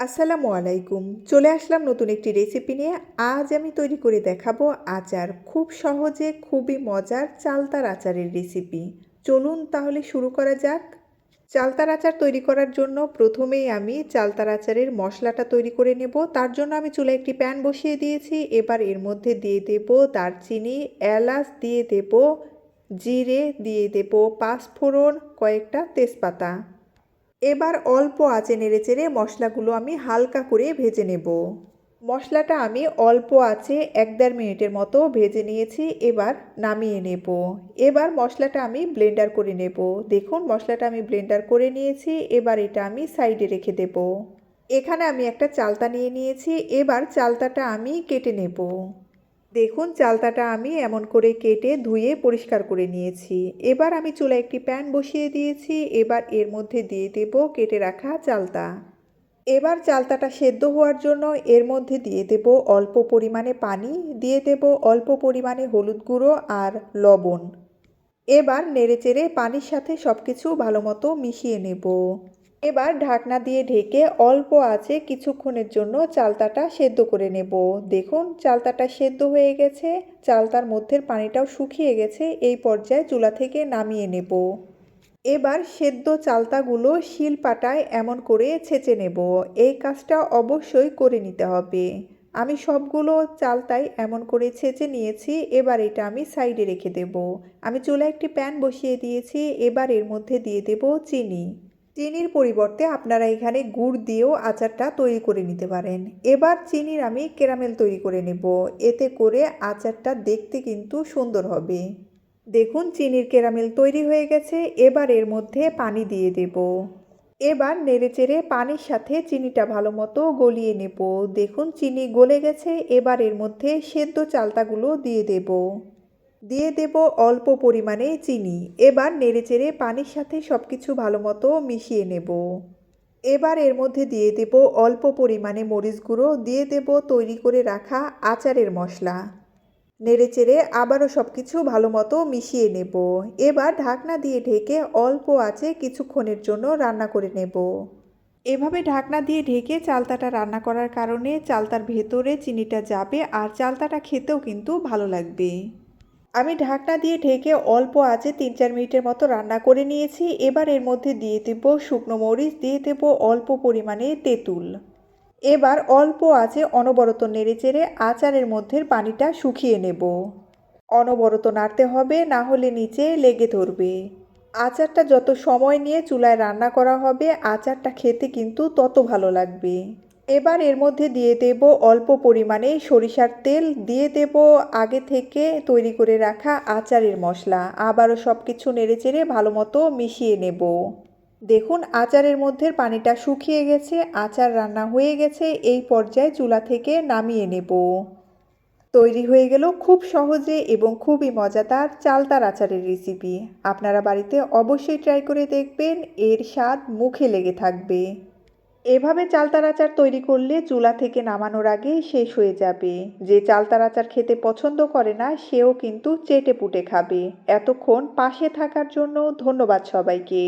আসসালামু আলাইকুম। চলে আসলাম নতুন একটি রেসিপি নিয়ে। আজ আমি তৈরি করে দেখাবো আচার। খুব সহজে, খুবই মজার চালতার আচারের রেসিপি চলুন তাহলে শুরু করা যাক। চালতার আচার তৈরি করার জন্য প্রথমেই আমি চালতার আচারের মশলাটা তৈরি করে নেব। তার জন্য আমি চুলায় একটি প্যান বসিয়ে দিয়েছি। এবার এর মধ্যে দিয়ে দেব দারচিনি, এলাচ দিয়ে দেব, জিরে দিয়ে দেব পাঁচফোড়ন, কয়েকটা তেজপাতা। এবার অল্প আঁচে নেড়ে চেড়ে মশলাগুলো আমি হালকা করে ভেজে নেব। মশলাটা আমি অল্প আছে এক দেড় মিনিটের মতো ভেজে নিয়েছি, এবার নামিয়ে নেব। এবার মশলাটা আমি ব্লেন্ডার করে নেব। দেখুন, মশলাটা আমি ব্লেন্ডার করে নিয়েছি, এবার এটা আমি সাইডে রেখে দেব। এখানে আমি একটা চালতা নিয়ে নিয়েছি, এবার চালতাটা আমি কেটে নেব। দেখুন, চালতাটা আমি এমন করে কেটে ধুয়ে পরিষ্কার করে নিয়েছি। এবার আমি চুলায় একটি প্যান বসিয়ে দিয়েছি। এবার এর মধ্যে দিয়ে দেব কেটে রাখা চালতা। এবার চালতাটা সেদ্ধ হওয়ার জন্য এর মধ্যে দিয়ে দেব অল্প পরিমাণে পানি, দিয়ে দেব অল্প পরিমাণে হলুদ গুঁড়ো আর লবণ। এবার নেড়েচেড়ে পানির সাথে সব কিছু ভালো মতো মিশিয়ে নেব। এবার ঢাকনা দিয়ে ঢেকে অল্প আছে কিছুক্ষণের জন্য চালতাটা সেদ্ধ করে নেব। দেখুন, চালতাটা সেদ্ধ হয়ে গেছে। চালতার মধ্যের পানিটাও শুকিয়ে গেছে। এই পর্যায়ে চুলা থেকে নামিয়ে নেব। এবার সেদ্ধ চালতাগুলো শিল পাটায় এমন করে ছেঁচে নেব। এই কাজটা অবশ্যই করে নিতে হবে। আমি সবগুলো চালতাই এমন করে ছেঁচে নিয়েছি। এবার এটা আমি সাইডে রেখে দেব। আমি চুলায় একটি প্যান বসিয়ে দিয়েছি। এবার এর মধ্যে দিয়ে দেব চিনি। চিনির পরিবর্তে আপনারা এখানে গুড় দিয়েও আচারটা তৈরি করে নিতে পারেন। এবার চিনির আমি ক্যারামেল তৈরি করে নেব। এতে করে আচারটা দেখতে কিন্তু সুন্দর হবে। দেখুন, চিনির ক্যারামেল তৈরি হয়ে গেছে। এবার এর মধ্যে পানি দিয়ে দেব। এবার নেড়েচেড়ে পানির সাথে চিনিটা ভালো মতো গলিয়ে নেব। দেখুন, চিনি গলে গেছে। এবার এর মধ্যে সেদ্ধ চালতাগুলো দিয়ে দেব। দিয়ে দেব অল্প পরিমাণে চিনি। এবার নেড়েচেড়ে পানির সাথে সব কিছু ভালো মতো মিশিয়ে নেব। এবার এর মধ্যে দিয়ে দেব অল্প পরিমাণে মরিচ গুঁড়ো, দিয়ে দেব তৈরি করে রাখা আচারের মশলা। নেড়েচেড়ে আবারও সব কিছু ভালো মতো মিশিয়ে নেব। এবার ঢাকনা দিয়ে ঢেকে অল্প আছে কিছুক্ষণের জন্য রান্না করে নেব। এভাবে ঢাকনা দিয়ে ঢেকে চালতাটা রান্না করার কারণে চালতার ভেতরে চিনিটা যাবে আর চালতাটা খেতেও কিন্তু ভালো লাগবে। আমি ঢাকনা দিয়ে ঢেকে অল্প আছে তিন চার মিনিটের মতো রান্না করে নিয়েছি। এবার এর মধ্যে দিয়ে দেব শুকনো মরিচ, দিয়ে দেব অল্প পরিমাণে তেঁতুল। এবার অল্প আছে অনবরত নেড়ে চেড়ে আচারের মধ্যে পানিটা শুকিয়ে নেব। অনবরত নাড়তে হবে, না হলে নিচে লেগে ধরবে। আচারটা যত সময় নিয়ে চুলায় রান্না করা হবে, আচারটা খেতে কিন্তু তত ভালো লাগবে। এবার এর মধ্যে দিয়ে দেব অল্প পরিমাণে সরিষার তেল, দিয়ে দেব আগে থেকে তৈরি করে রাখা আচারের মশলা। আবারও সব কিছু নেড়েচেড়ে ভালো মতো মিশিয়ে নেব। দেখুন, আচারের মধ্যে পানিটা শুকিয়ে গেছে, আচার রান্না হয়ে গেছে, এই পর্যায়ে চুলা থেকে নামিয়ে নেব। তৈরি হয়ে গেল খুব সহজে এবং খুবই মজাদার চালতার আচারের রেসিপি। আপনারা বাড়িতে অবশ্যই ট্রাই করে দেখবেন, এর স্বাদ মুখে লেগে থাকবে। এভাবে চালতার আচার তৈরি করলে চুলা থেকে নামানোর আগে শেষ হয়ে যাবে। যে চালতার আচার খেতে পছন্দ করে না, সেও কিন্তু চেটে পুটে খাবে। এতক্ষণ পাশে থাকার জন্য ধন্যবাদ সবাইকে।